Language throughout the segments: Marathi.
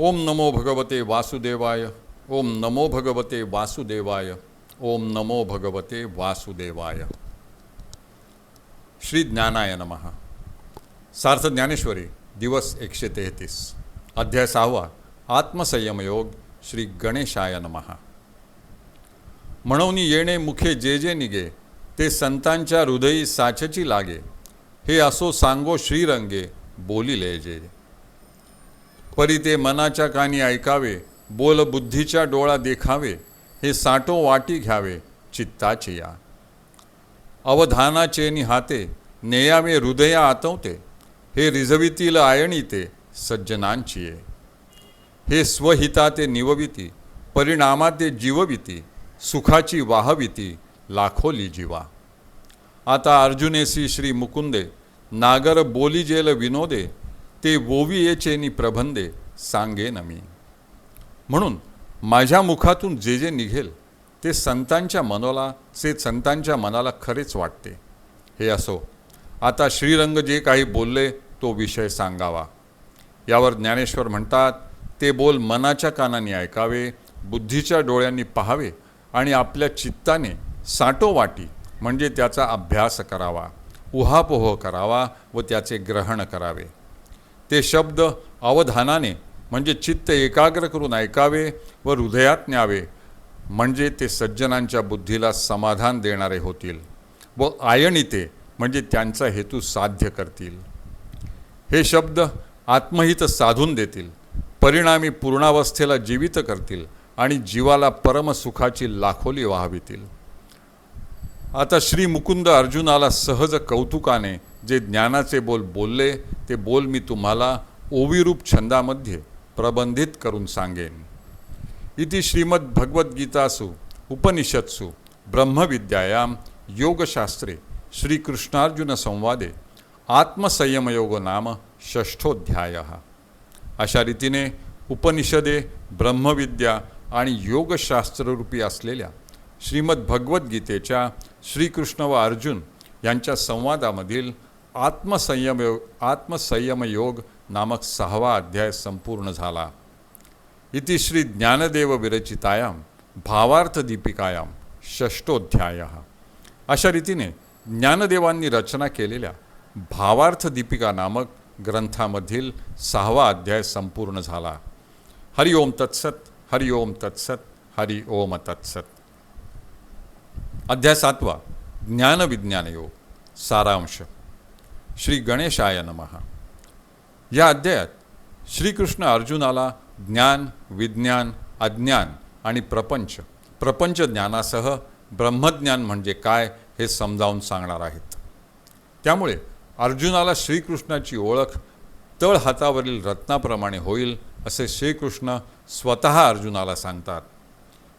ओम नमो भगवते वासुदेवाय ओम नमो भगवते वासुदेवाय ओम नमो भगवते वासुदेवाय। श्री ज्ञानाय नम। सार्थ ज्ञानेश्वरी दिवस एकशे तेहतीस। अध्याय सहावा आत्मसंयमयोग श्री गणेशाय नम। म्हणून येणे मुखे जे जे निगे ते संतांच्या हृदयी साचची लागे हे असो सांगो श्रीरंगे बोलिले जे। परी ते मनाच्या कानी ऐकावे बोल बुद्धीच्या डोळा देखावे हे साठो वाटी घ्यावे चित्ताची या. अवधानाचे निहाते नेयावे हृदया आतवते हे रिझवितील आयणी ते सज्जनांची हे स्वहिता ते निवविती परिणामा ते जीवविती सुखाची वाहविती लाखोली जीवा. आता अर्जुनेसी श्री मुकुंदे नागर बोली जेल विनोदे ते वोवी प्रबंधे सांगे मी. म्हणून माझ्या मुखातून जे जे निघेल ते संतांच्या मनाला से संतांच्या मनाला खरेच वाटते. हे असो आता श्रीरंग जे काही बोलले तो विषय सांगावा. यावर ज्ञानेश्वर म्हणतात ते बोल मनाच्या कानाने ऐकावे बुद्धीच्या डोळ्यांनी पाहावे आणि आपल्या चित्ताने साटोवाटी म्हणजे त्याचा अभ्यास करावा उहापोह करावा व त्याचे ग्रहण करावे. ते शब्द अवधानाने म्हणजे चित्त एकाग्र करून ऐकावे व हृदयात न्यावे म्हणजे ते सज्जनांच्या बुद्धीला समाधान देणारे होतील व आयणिते म्हणजे त्यांचा हेतू साध्य करतील. हे शब्द आत्महित साधून देतील परिणामी पूर्णावस्थेला जीवित करतील आणि जीवाला परमसुखाची लाखोली वाहवितील. आता श्री मुकुंद अर्जुनाला सहज कौतुकाने जे ज्ञानाचे बोल बोलले ते बोल मी तुम्हाला ओविरूप छंदामध्ये प्रबंधित करून सांगेन. इति श्रीमद्भगवद्गीतासु उपनिषत्सु ब्रह्मविद्यायां योगशास्त्रे श्रीकृष्णार्जुनसंवादे आत्मसंयमयोग नाम षष्ठोध्याय अशा रीतीने उपनिषदे ब्रह्मविद्या आणि योगशास्त्ररूपी असलेल्या श्रीमद्भगवद्गीतेच्या श्रीकृष्ण व अर्जुन यांच्या संवादामधील आत्मसंयमयोग आत्मसंयमयोग नामक सहावा अध्याय संपूर्ण झाला. इति श्री ज्ञानदेव विरचितायां भावार्थ दीपिकायां षष्टोध्याय अशा रीतीने ज्ञानदेवांनी रचना केलेल्या भावार्थ दीपिका नामक ग्रंथामधील सहावा अध्याय संपूर्ण झाला. हरि ओम तत्सत हरि ओम तत्सत हरि ओम तत्सत. अध्याय सातवा ज्ञानविज्ञान योग सारांश. श्री गणेशाय नमः. या अध्यायात श्रीकृष्ण अर्जुनाला ज्ञान विज्ञान अज्ञान आणि प्रपंच प्रपंच ज्ञानासह ब्रह्मज्ञान म्हणजे काय हे समजावून सांगणार आहेत. त्यामुळे अर्जुनाला श्रीकृष्णाची ओळख तळ हातावरील रत्नाप्रमाणे होईल असे श्रीकृष्ण स्वतः अर्जुनाला सांगतात.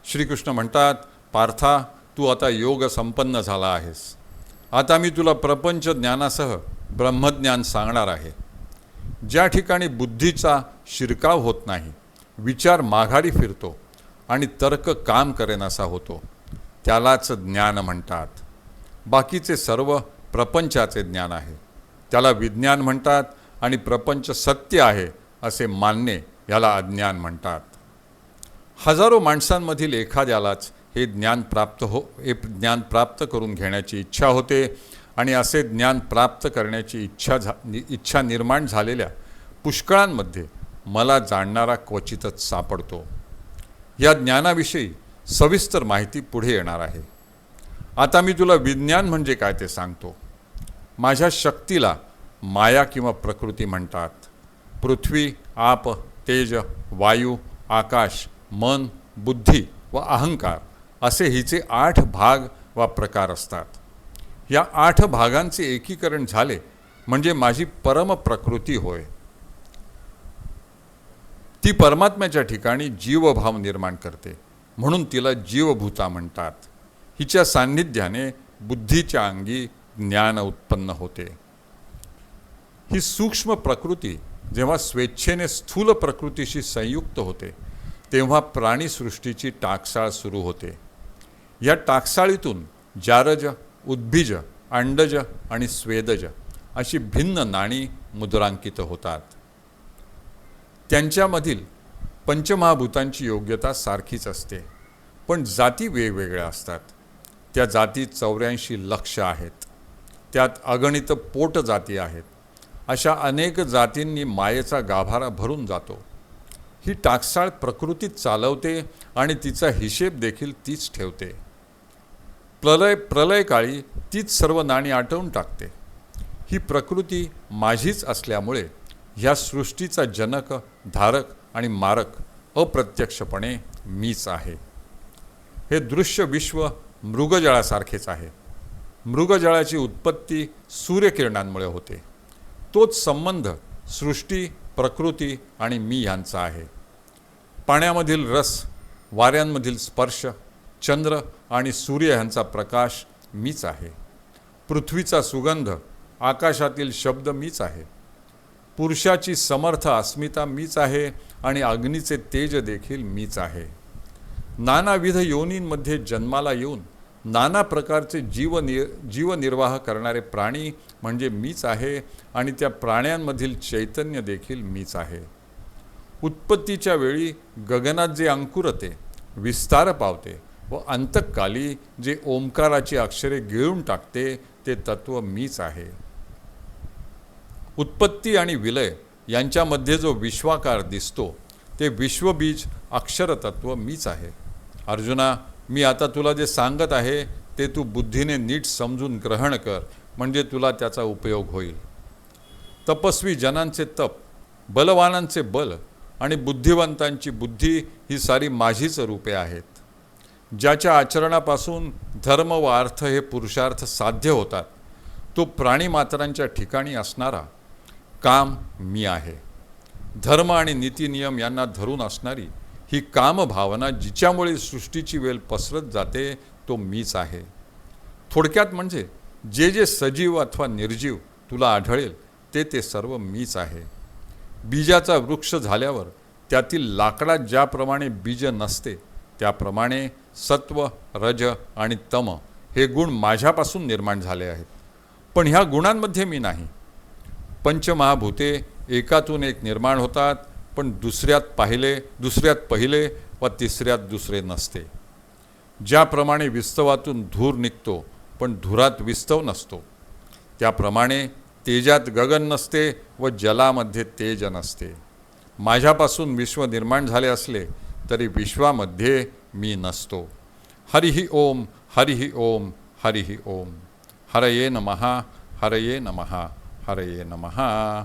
श्रीकृष्ण म्हणतात पार्था तू आता योग संपन्न झाला आहेस. आता मी तुला प्रपंच ज्ञानासह ब्रह्मज्ञान सांगणार आहे. ज्या ठिकाणी बुद्धीचा शिरकाव होत नाही विचार माघारी फिरतो आणि तर्क काम करेनासा होतो त्यालाच ज्ञान म्हणतात. बाकीचे सर्व प्रपंचाचे ज्ञान आहे. त्याला विज्ञान म्हणतात आणि प्रपंच सत्य आहे असे मानणे याला अज्ञान म्हणतात. हजारो माणसांमधील एखाद्यालाच हे ज्ञान प्राप्त हो हे ज्ञान प्राप्त करून घेण्याची इच्छा होते आणि असे ज्ञान प्राप्त करण्याची इच्छा झा इच्छा निर्माण झालेल्या पुष्कळांमध्ये मला जाणणारा क्वचितच सापडतो. या ज्ञानाविषयी सविस्तर माहिती पुढे येणार आहे. आता मी तुला विज्ञान म्हणजे काय ते सांगतो. माझ्या शक्तीला माया किंवा प्रकृती म्हणतात. पृथ्वी आप तेज वायू आकाश मन बुद्धी व अहंकार असे हिचे आठ भाग वा प्रकार असतात. या आठ भागांचे एकीकरण झाले म्हणजे माझी परम प्रकृती होय. ती परमात्म्याच्या ठिकाणी जीवभाव निर्माण करते म्हणून तिला जीवभूता म्हणतात. हिच्या सान्निध्याने बुद्धीच्या अंगी ज्ञान उत्पन्न होते. ही सूक्ष्म प्रकृती जेव्हा स्वेच्छेने स्थूल प्रकृतीशी संयुक्त होते तेव्हा प्राणीसृष्टीची टाकसाळ सुरू होते. या टाकसाळीतून जारज उद्भिज अंडज आणि स्वेदज अशी भिन्न नाणी मुद्रांकित होतात. त्यांच्यामधील पंचमहाभूतांची योग्यता सारखीच असते पण जाती वेगवेगळ्या असतात. त्या जाती चौऱ्याऐंशी लक्ष आहेत. त्यात अगणित पोट जाती आहेत. अशा अनेक जातींनी मायेचा गाभारा भरून जातो. ही टाकसाळ प्रकृतीत चालवते आणि तिचा हिशेब देखील तीच ठेवते. प्रलय प्रलयकाळी तीच सर्व नाणी आटवून टाकते. ही प्रकृती माझीच असल्यामुळे ह्या सृष्टीचा जनक धारक आणि मारक अप्रत्यक्षपणे मीच आहे. हे दृश्य विश्व मृगजळासारखेच आहे. मृगजळाची उत्पत्ती सूर्यकिरणांमुळे होते. तोच संबंध सृष्टी प्रकृती आणि मी यांचा आहे. पाण्यामधील रस वाऱ्यांमधील स्पर्श चंद्र आणि सूर्य ह्यांचा प्रकाश मीच आहे. पृथ्वीचा सुगंध आकाशातील शब्द मीच आहे. पुरुषाची समर्थ अस्मिता मीच आहे आणि अग्नीचे तेज देखील मीच आहे. नानाविध योनींमध्ये जन्माला येऊन नाना प्रकारचे जीवनिर जीवनिर्वाह करणारे प्राणी म्हणजे मीच आहे आणि त्या प्राण्यांमधील चैतन्य देखील मीच आहे. उत्पत्तीच्या वेळी गगनात जे अंकुरते विस्तार पावते व अंतकाली जे ओंकाराची अक्षरे गिळून टाकते ते तत्व मीच आहे. उत्पत्ती आणि विलय यांच्यामध्ये जो विश्वाकार दिसतो ते विश्वबीज अक्षरतत्व मीच आहे. अर्जुना मी आता तुला जे सांगत आहे ते तू बुद्धीने नीट समजून ग्रहण कर म्हणजे तुला त्याचा उपयोग होईल. तपस्वी जनांचे तप बलवानांचे बल आणि बुद्धिवंतांची बुद्धी ही सारी माझीच रूपे आहेत. ज्याच्या आचरणापासून धर्म व अर्थ हे पुरुषार्थ साध्य होतात तो प्राणीमात्रांच्या ठिकाणी असणारा काम मी आहे. धर्म आणि नीतिनियम यांना धरून असणारी ही कामभावना जिच्यामुळे सृष्टीची वेल पसरत जाते तो मीच आहे. थोडक्यात म्हणजे जे जे सजीव अथवा निर्जीव तुला आढळेल ते ते सर्व मीच आहे. बीजाचा वृक्ष झाल्यावर त्यातील लाकडात ज्याप्रमाणे बीज नसते त्याप्रमाणे सत्व रज आणि तम हे गुण माझ्यापासून निर्माण झाले आहेत. पण ह्या गुणांमध्ये मी नाही. पंचमहाभूते एकातून एक निर्माण होतात पण दुसऱ्यात पाहिले दुसऱ्यात पहिले व तिसऱ्यात दुसरे नसते. ज्याप्रमाणे विस्तवातून धूर निघतो पण धुरात विस्तव नसतो. त्याप्रमाणे तेजात गगन नसते व जलामध्ये तेज नसते. माझ्यापासून विश्व निर्माण झाले असले तरी विश्वामध्ये मी नसतो. हरिही ओम हरिही ओम हरिही ओम. हरये नमहा हरये नमहा हरये नमहा